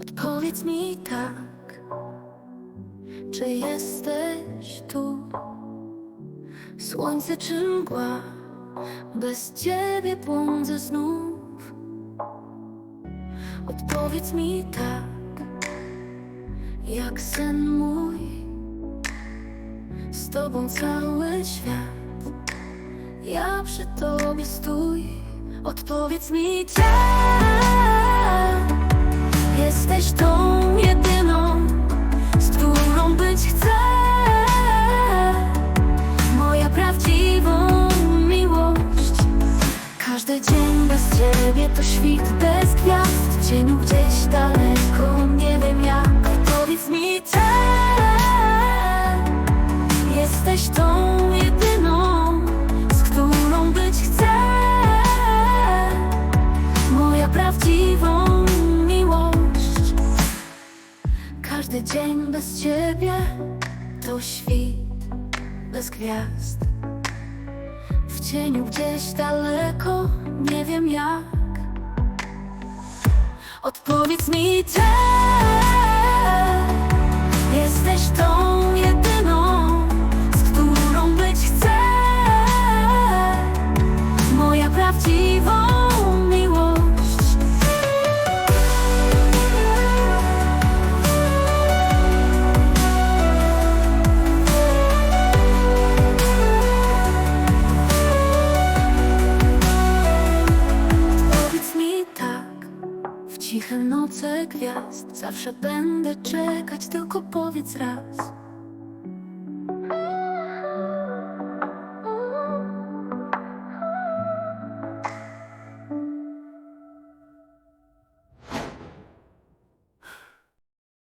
Odpowiedz mi tak, czy jesteś tu? Słońce czy mgła, bez ciebie błądzę znów. Odpowiedz mi tak, jak sen mój, z tobą cały świat. Ja przy tobie stój, odpowiedz mi tak. Jesteś tą jedyną, z którą być chcę. Moja prawdziwą miłość. Każdy dzień bez ciebie to świt bez gwiazd. W cieniu gdzieś daleko, Każdy dzień bez ciebie to świt bez gwiazd. W cieniu gdzieś daleko, nie wiem jak. Odpowiedz mi tak. Ciche noce gwiazd. Zawsze będę czekać, tylko powiedz raz